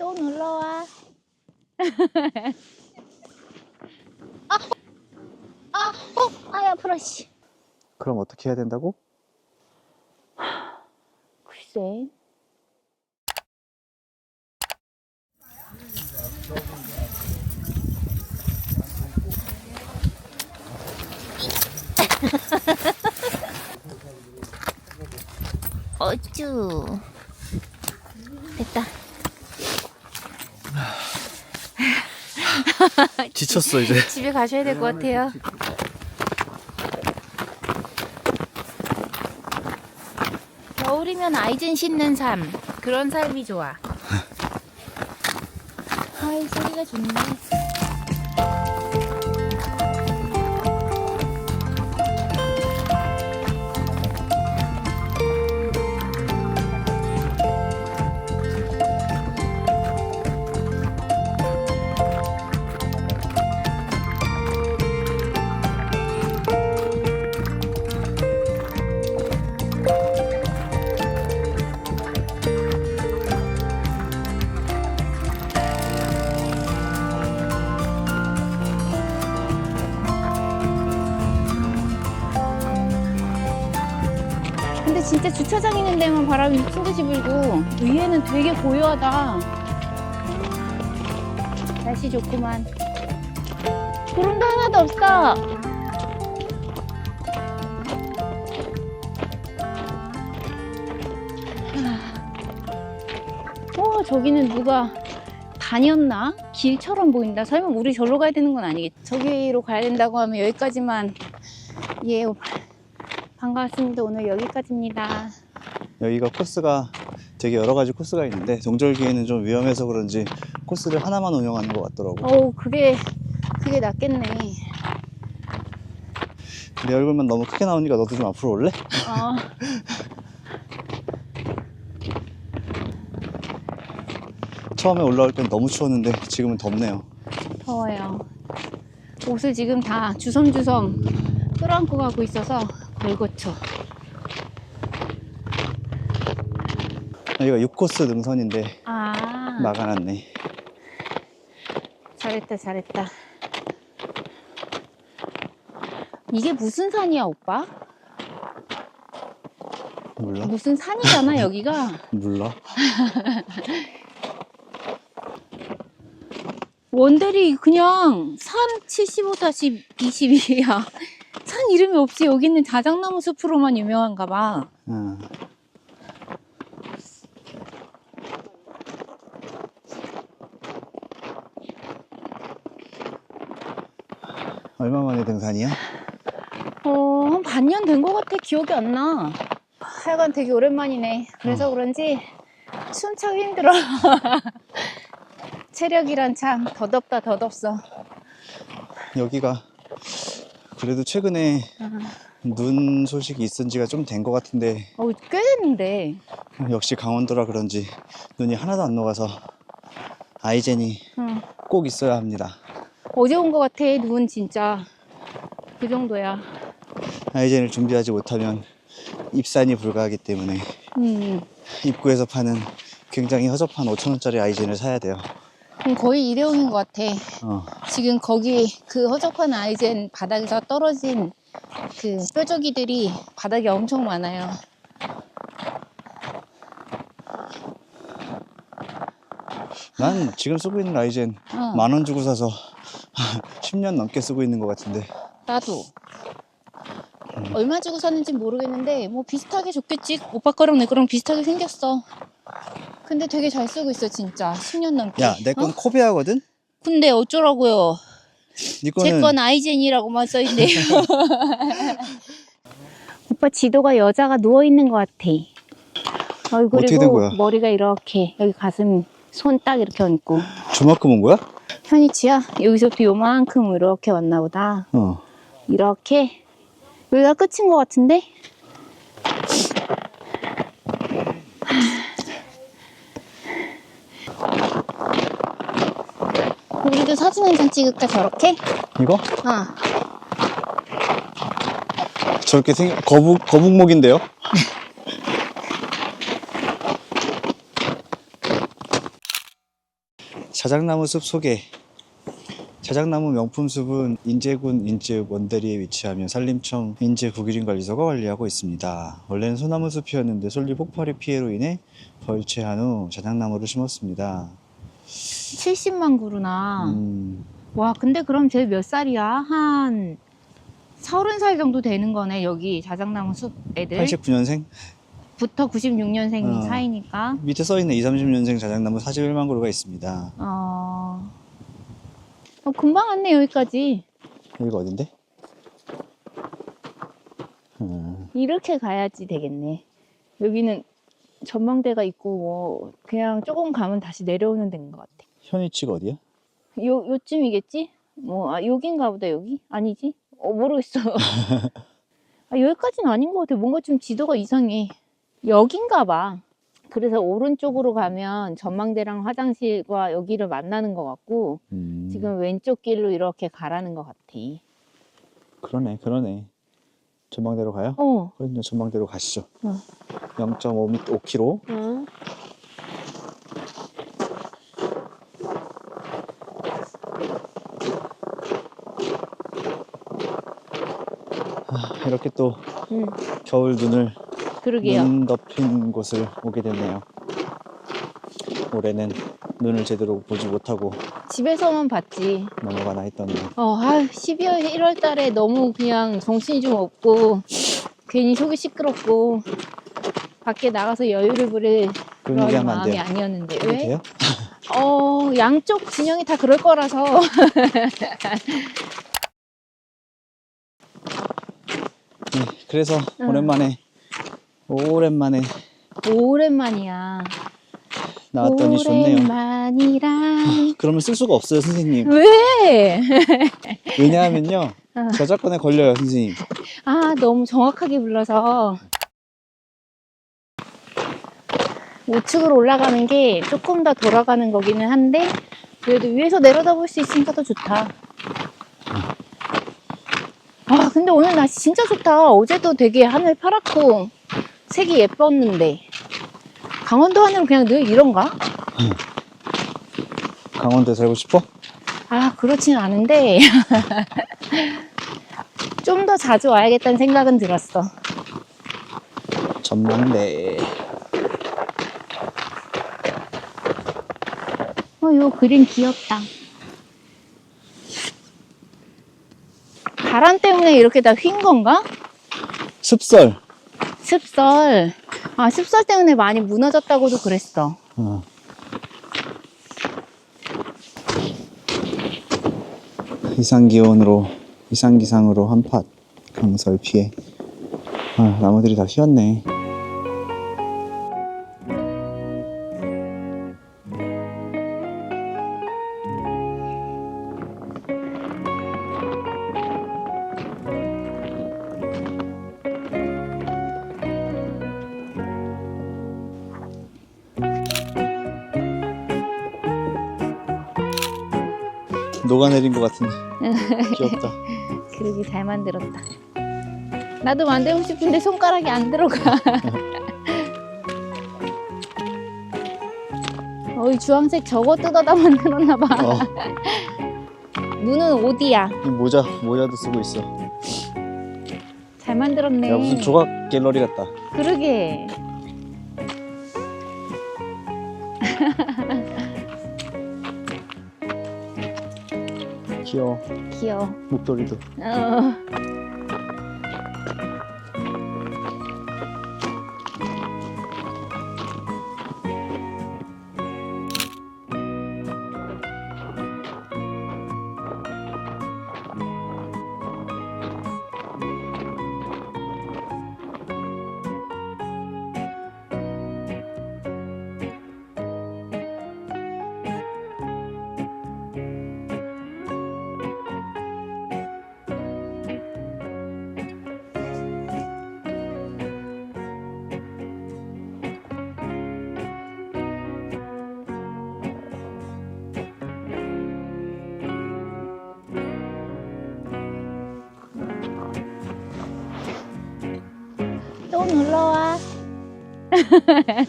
또 놀러와. 아, 아, 어, 아야, 브러쉬. 그럼 어떻게 해야 된다고? 글쎄. 어쭈. 됐다. 지쳤어 이제. 집에 가셔야 될 것 같아요. 겨울이면 아이젠 씻는 삶. 그런 삶이 좋아. 아이, 소리가 좋네. 진짜 주차장 있는 데만 바람이 미친 듯이 불고 위에는 되게 고요하다. 날씨 좋구만. 구름도 하나도 없어. 어, 저기는 누가 다녔나? 길처럼 보인다. 설마 우리 절로 가야 되는 건 아니겠지? 저기로 가야 된다고 하면 여기까지만 예, 반갑습니다. 오늘 여기까지입니다. 여기가 코스가 되게 여러 가지 코스가 있는데 동절기에는 좀 위험해서 그런지 코스를 하나만 운영하는 것 같더라고. 어우, 그게, 그게 낫겠네. 내 얼굴만 너무 크게 나오니까 너도 좀 앞으로 올래? 어, 처음에 올라올 땐 너무 추웠는데 지금은 덥네요. 더워요. 옷을 지금 다 주섬주섬 끌어안고 가고 있어서 걸거쳐. 여기가 6코스 능선인데 아, 막아놨네. 잘했다, 잘했다. 이게 무슨 산이야, 오빠? 몰라? 무슨 산이잖아, 여기가. 몰라? 원들이 그냥 산 75, 40, 22야. 산 이름이 없이 여기는 자작나무 숲으로만 유명한가 봐. 응. 얼마 만에 등산이야? 어, 한 반년 된 것 같아. 기억이 안 나. 하여간 되게 오랜만이네. 그래서 그런지 숨차기 힘들어. 체력이란 참 더덥다 더덥어. 여기가 그래도 최근에 눈 소식이 있은 지가 좀 된 것 같은데 어우, 꽤 됐는데. 역시 강원도라 그런지 눈이 하나도 안 녹아서 아이젠이 응. 꼭 있어야 합니다. 어제 온 것 같아. 눈 진짜. 그 정도야. 아이젠을 준비하지 못하면 입산이 불가하기 때문에 음. 입구에서 파는 굉장히 허접한 5천원짜리 아이젠을 사야 돼요. 그럼 거의 일회용인 것 같아. 어, 지금 거기 그 허접한 아이젠 바닥에서 떨어진 그 뾰족이들이 바닥에 엄청 많아요. 난 지금 쓰고 있는 아이젠 어, 만 원 주고 사서 10년 넘게 쓰고 있는 것 같은데 나도. 얼마 주고 샀는지 모르겠는데 뭐 비슷하게 줬겠지. 오빠 거랑 내 거랑 비슷하게 생겼어. 근데 되게 잘 쓰고 있어 진짜. 10년 넘게. 야 내 건 어? 코베아거든? 근데 어쩌라고요. 네 거는 제건 아이젠이라고만 써있네요. 오빠 지도가 여자가 누워 있는 것 같아. 어떻게 된 얼굴이고 거야? 머리가 이렇게 여기 가슴 손 딱 이렇게 얹고 저만큼 온 거야? 현이치야 여기서부터 요만큼 이렇게 왔나 보다 어 이렇게 여기가 끝인 것 같은데 우리도 사진 한 장 찍을까 저렇게? 이거? 어. 저렇게 생 거북 거북목인데요? 자작나무 숲 소개. 자작나무 명품 숲은 인제군 인제 원대리에 위치하며 산림청 인제 국유林관리소가 관리하고 있습니다. 원래는 소나무 숲이었는데 솔리 폭발의 피해로 인해 벌채한 후 자작나무를 심었습니다. 70만 그루나. 음, 와, 근데 그럼 쟤 몇 살이야? 한 서른 살 정도 되는 거네, 여기 자작나무 숲 애들. 89년생? 부터 96년생 어. 사이니까. 밑에 써있는 20, 30년생 자작나무 41만 그루가 있습니다. 어... 어, 금방 왔네, 여기까지. 여기가 어딘데? 음, 이렇게 가야지 되겠네. 여기는 전망대가 있고, 뭐, 그냥 조금 가면 다시 내려오는 데인 것 같아. 현 위치가 어디야? 요, 요쯤이겠지? 뭐, 아, 여긴가 보다, 여기? 아니지? 어, 모르겠어. 아, 여기까지는 아닌 것 같아. 뭔가 좀 지도가 이상해. 여긴가 봐. 그래서 오른쪽으로 가면 전망대랑 화장실과 여기를 만나는 것 같고, 음, 지금 왼쪽 길로 이렇게 가라는 것 같아. 그러네, 그러네. 전망대로 가요? 어. 그럼 전망대로 가시죠. 어. 0.5m, 5km. 어. 이렇게 또 응, 겨울 눈을 그러게요. 눈 덮인 곳을 오게 됐네요. 올해는 눈을 제대로 보지 못하고 집에서만 봤지. 넘어가나 했더니 어, 아, 12월, 1월 달에 너무 그냥 정신이 좀 없고, 괜히 속이 시끄럽고, 밖에 나가서 여유를 부릴 그런 그런 얘기 하면 안 마음이 돼요. 아니었는데. 왜? 돼요? 어, 양쪽 진영이 다 그럴 거라서. 네, 그래서 응. 오랜만에 오랜만에 오랜만이야. 나왔더니 좋네요. 오랜만이라. 그러면 쓸 수가 없어요, 선생님. 왜? 왜냐하면요. 어. 저작권에 걸려요, 선생님. 아, 너무 정확하게 불러서. 우측으로 올라가는 게 조금 더 돌아가는 거기는 한데, 그래도 위에서 내려다볼 수 있으니까 더 좋다. 아, 근데 오늘 날씨 진짜 좋다. 어제도 되게 하늘 파랗고, 색이 예뻤는데. 강원도 하늘은 그냥 늘 이런가? 강원도에 살고 싶어? 아, 그렇진 않은데. 좀 더 자주 와야겠다는 생각은 들었어. 전망대. 어, 요 그림 귀엽다. 바람 때문에 이렇게 다 휜 건가? 습설. 습설. 아, 습설 때문에 많이 무너졌다고도 그랬어. 어. 이상 기온으로 이상 기상으로 한팥 강설 피해. 아, 나무들이 다 휘었네. 녹아내린 것 같은데 귀엽다. 그러기 잘 만들었다. 나도 만들고 싶은데 손가락이 안 들어가. 어이, 주황색 저거 뜯어다 만들었나 봐. 어, 눈은 어디야? 이 모자 모자도 쓰고 있어. 잘 만들었네. 야 무슨 조각 갤러리 같다. 그러게. 귀여워. 귀여워. 목도리도. 어. 또 놀러와.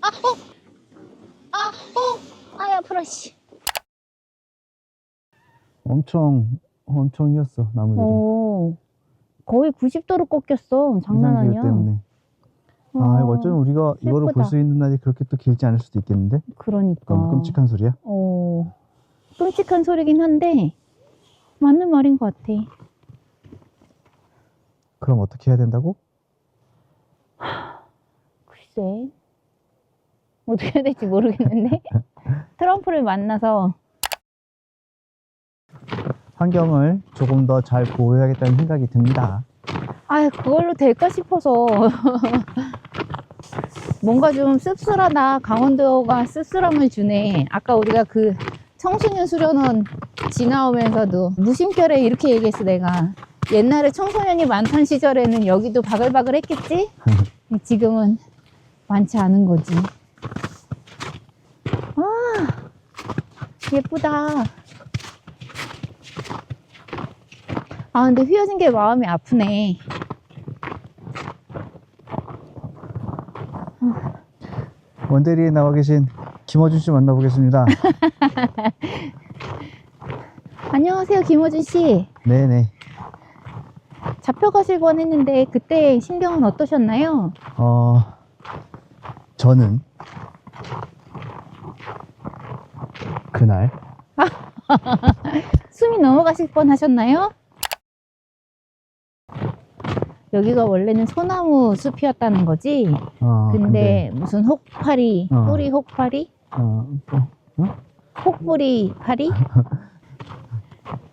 아, 어! 아, 어! 크러쉬. 엄청 엄청 이었어 나무들이. 오, 거의 90도로 꺾였어. 장난 이상기후 아니야. 때문에. 아 이거 어쩌면 우리가 이거를 볼. 수 있는 날이 그렇게 또 길지 않을 수도 있겠는데? 그러니까. 너무 끔찍한 소리야. 어, 끔찍한 소리긴 한데, 맞는 말인 것 같아. 그럼 어떻게 해야 된다고? 글쎄. 어떻게 해야 될지 모르겠는데? 트럼프를 만나서, 환경을 조금 더 잘 보호해야겠다는 생각이 듭니다. 아 그걸로 될까 싶어서. 뭔가 좀 씁쓸하다. 강원도가 씁쓸함을 주네. 아까 우리가 그 청소년 수련원 지나오면서도 무심결에 이렇게 얘기했어, 내가. 옛날에 청소년이 많던 시절에는 여기도 바글바글 했겠지? 지금은 많지 않은 거지. 아, 예쁘다. 아, 근데 휘어진 게 마음이 아프네. 원대리에 나와 계신 김어준 씨 만나보겠습니다. 안녕하세요, 김호준 씨. 네네. 잡혀가실 뻔 했는데 그때 심경은 어떠셨나요? 어, 저는 그날 숨이 넘어가실 뻔 하셨나요? 여기가 원래는 소나무 숲이었다는 거지? 어, 근데, 무슨 혹파리, 어. 뿌리 혹파리? 어, 또, 혹뿌리 파리?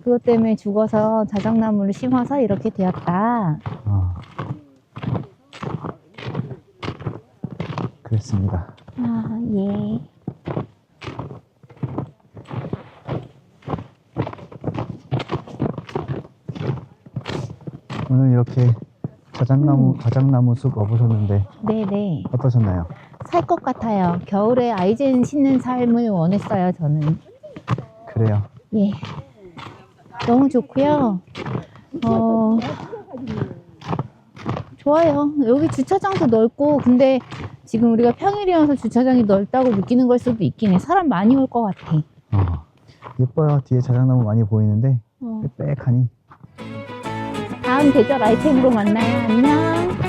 그것 때문에 죽어서 자작나무를 심어서 이렇게 되었다. 어. 그랬습니다. 아, 예. 오늘 이렇게 자작나무, 음. 자작나무 숲 와보셨는데 네네. 어떠셨나요? 살 것 같아요. 겨울에 아이젠 신는 삶을 원했어요, 저는. 그래요. 예. 너무 좋고요. 어, 좋아요. 여기 주차장도 넓고, 근데 지금 우리가 평일이어서 주차장이 넓다고 느끼는 걸 수도 있긴 해. 사람 많이 올 것 같아. 어. 예뻐요. 뒤에 자작나무 많이 보이는데 어, 빽빽하니 다음 계절 아이템으로 만나요. 안녕.